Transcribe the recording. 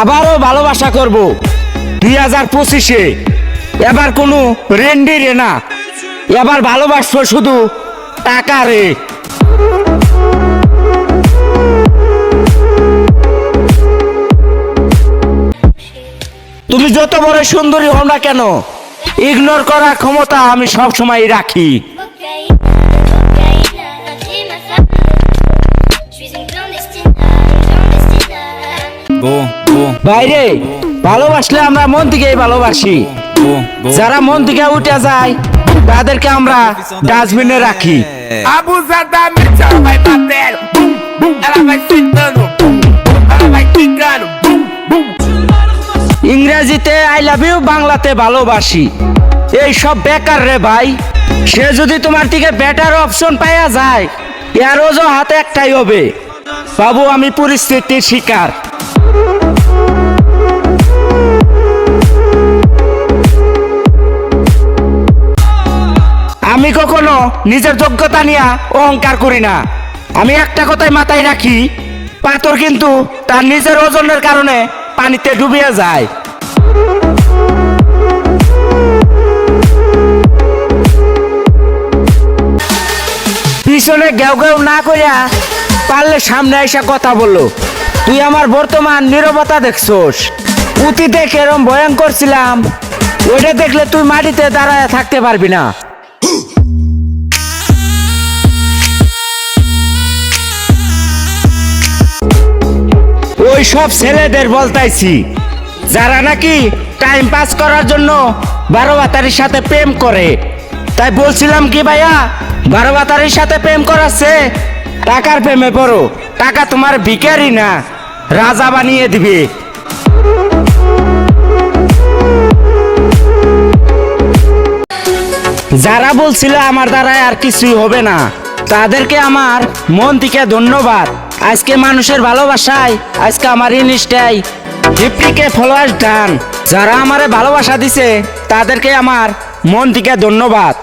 আবারও ভালোবাসা করব। দুই হাজার পঁচিশে। এবার কোনো রেন্ডি রে না। এবার ভালোবাসবো শুধু টাকা রে। তুমি যত বড় সুন্দরী হও না কেন ইগনোর করার ক্ষমতা আমি সব সময় রাখি। Go, বাইরে ভালোবাসলে আমরা মন থেকেই ভালোবাসি. যারা মন থেকে উঠে যায় তাদেরকে আমরা ডাস্টবিনে রাখি ela vai sentando, ela vai bum. ইংরেজিতে আই লাভ ইউ বাংলাতে ভালোবাসি এই সব বেকার রে ভাই সে যদি তোমার থেকে বেটার অপশন পাইয়া যায় এর ওজো হাতে একটাই হবে বাবু আমি পরিস্থিতির শিকার আমি কখনো নিজের যোগ্যতা নিয়ে অহংকার করি না। আমি একটা কথাই মাথায় রাখি, পাথর কিন্তু তার নিজের ওজনের কারণে পানিতে ডুবিয়ে যায়। পিছনে গেউ গেউ না করিয়া পারলে সামনে এসে কথা বলল। তুই আমার বর্তমান নীরবতা দেখছোস। অতীতে কেরম ভয়ঙ্কর ছিলাম। ওইটা দেখলে তুই মাটিতে দাঁড়ায় থাকতে পারবি না। ওই সব ছেলেদের বলতাইছি, যারা নাকি টাইম পাস করার জন্য বারো বাতারির সাথে প্রেম করে। তাই বলছিলাম কি ভাইয়া, বারো বাতারির সাথে প্রেম করাচ্ছে টাকার প্রেমে পড়ো। টাকা তোমার ভিকারি না, রাজা বানিয়ে দিবে। যারা বলছিল আমার দ্বারা আর কিছুই হবে না, তাদেরকে আমার মন থেকে ধন্যবাদ। আজকে মানুষের ভালোবাসায়, আজকে আমার ইনস্টাই ফিফটিকে ফলোয়ার্স ডান যারা আমারে ভালোবাসা দিছে, তাদেরকে আমার মন থেকে ধন্যবাদ।